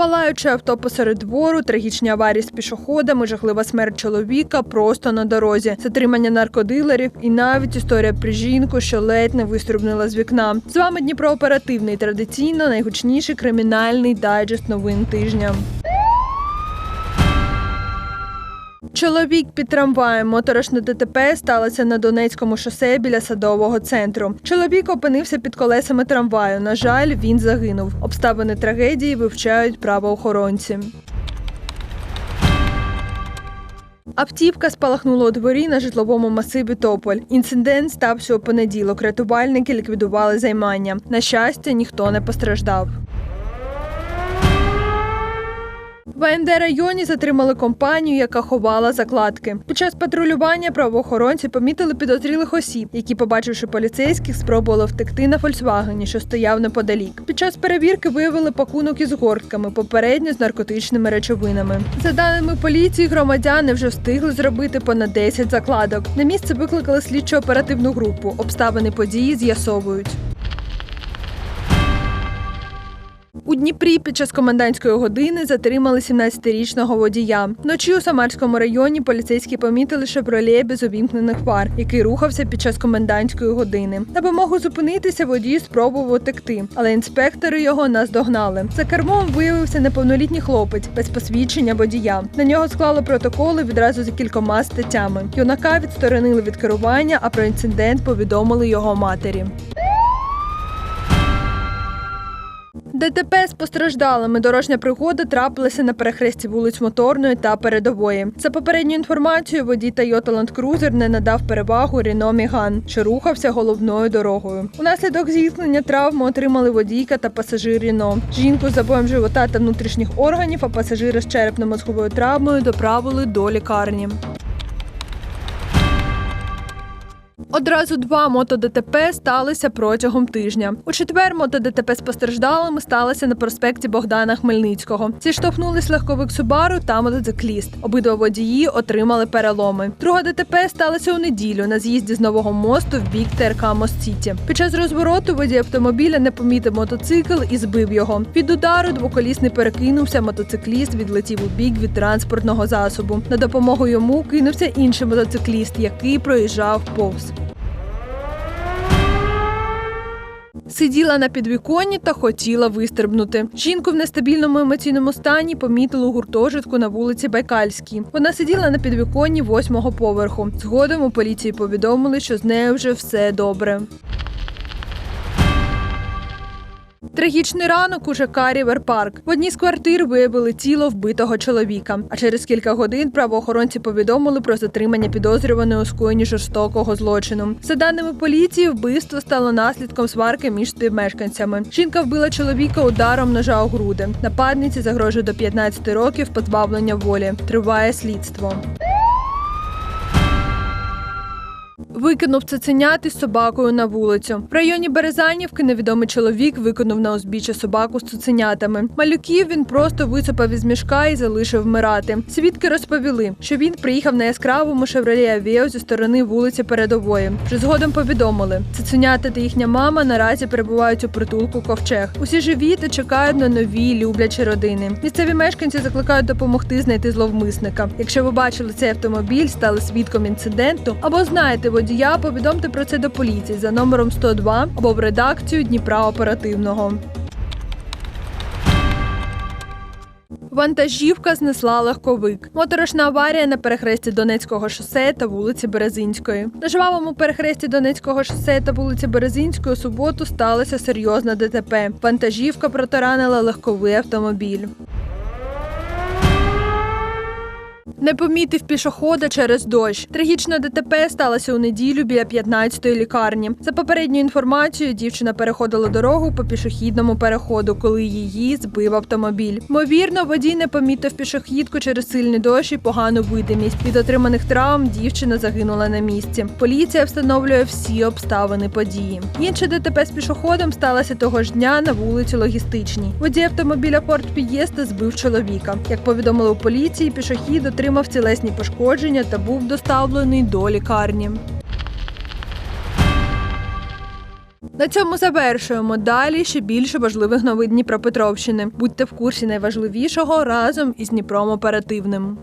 Палаюче авто посеред двору, трагічні аварії з пішоходами, жахлива смерть чоловіка просто на дорозі, затримання наркодилерів і навіть історія про жінку, що ледь не вистрибнула з вікна. З вами Дніпро оперативний традиційно найгучніший кримінальний дайджест новин тижня. Чоловік під трамваєм. Моторошне ДТП сталося на Донецькому шосе біля садового центру. Чоловік опинився під колесами трамваю. На жаль, він загинув. Обставини трагедії вивчають правоохоронці. Автівка спалахнула у дворі на житловому масиві Тополь. Інцидент стався у понеділок. Рятувальники ліквідували займання. На щастя, ніхто не постраждав. В АНД районі затримали компанію, яка ховала закладки. Під час патрулювання правоохоронці помітили підозрілих осіб, які, побачивши поліцейських, спробували втекти на Фольксвагені, що стояв неподалік. Під час перевірки виявили пакунок із гортками, попередньо з наркотичними речовинами. За даними поліції, громадяни вже встигли зробити понад 10 закладок. На місце викликали слідчо-оперативну групу. Обставини події з'ясовують. Дніпрі під час комендантської години затримали 17-річного водія. Вночі у Самарському районі поліцейські помітили шевроле без увімкнених фар, який рухався під час комендантської години. На вимогу зупинитися водій спробував утекти, але інспектори його наздогнали. За кермом виявився неповнолітній хлопець без посвідчення водія. На нього склали протоколи відразу за кількома статтями. Юнака відсторонили від керування, а про інцидент повідомили його матері. ДТП з постраждалими дорожня пригода трапилася на перехресті вулиць Моторної та Передової. За попередньою інформацією, водій Toyota Land Cruiser не надав перевагу Рено Міган, що рухався головною дорогою. Унаслідок зіткнення травми отримали водійка та пасажир Рено. Жінку з забоєм живота та внутрішніх органів, а пасажира з черепно-мозговою травмою доправили до лікарні. Одразу два мотодТП сталися протягом тижня. У четвер мотодТП з постраждалими сталося на проспекті Богдана Хмельницького. Зіштовхнулись легковик Субару та мотоцикліст. Обидва водії отримали переломи. Друга ДТП сталася у неділю на з'їзді з нового мосту в бік ТРК Мост-Сіті. Під час розвороту водій автомобіля не помітив мотоцикл і збив його. Від удару двоколісний перекинувся. Мотоцикліст відлетів у бік від транспортного засобу. На допомогу йому кинувся інший мотоцикліст, який проїжджав повз. Сиділа на підвіконні та хотіла вистрибнути. Жінку в нестабільному емоційному стані помітили у гуртожитку на вулиці Байкальській. Вона сиділа на підвіконні восьмого поверху. Згодом у поліції повідомили, що з нею вже все добре. Трагічний ранок у ЖК Ріверпарк. В одній з квартир виявили тіло вбитого чоловіка. А через кілька годин правоохоронці повідомили про затримання підозрюваної у скоєнні жорстокого злочину. За даними поліції, вбивство стало наслідком сварки між співмешканцями. Жінка вбила чоловіка ударом ножа у груди. Нападниці загрожує до 15 років позбавлення волі. Триває слідство. Викинув цуценят із собакою на вулицю. В районі Березанівки невідомий чоловік виконав на узбіччя собаку з цуценятами. Малюків він просто висипав із мішка і залишив вмирати. Свідки розповіли, що він приїхав на яскравому шевролі Авіо зі сторони вулиці Передової. Вже згодом повідомили, цуценята та їхня мама наразі перебувають у притулку ковчег. Усі живі та чекають на нові люблячі родини. Місцеві мешканці закликають допомогти знайти зловмисника. Якщо ви бачили цей автомобіль, стали свідком інциденту або знаєте водія, повідомте про це до поліції за номером 102 або в редакцію Дніпра оперативного. Вантажівка знесла легковик. Моторошна аварія на перехресті Донецького шосе та вулиці Березинської. На жвавому перехресті Донецького шосе та вулиці Березинської у суботу сталося серйозне ДТП. Вантажівка протаранила легковий автомобіль. Не помітив пішохода через дощ. Трагічна ДТП сталася у неділю біля 15-ї лікарні. За попередньою інформацією, дівчина переходила дорогу по пішохідному переходу, коли її збив автомобіль. Ймовірно, водій не помітив пішохідку через сильний дощ і погану видимість. Від отриманих травм дівчина загинула на місці. Поліція встановлює всі обставини події. Інше ДТП з пішоходом сталося того ж дня на вулиці Логістичній. Водій автомобіля Ford Fiesta збив чоловіка. Як повідомили у поліції, пішохід отримав тілесні пошкодження та був доставлений до лікарні. На цьому завершуємо. Далі ще більше важливих новин Дніпропетровщини. Будьте в курсі найважливішого разом із Дніпром оперативним.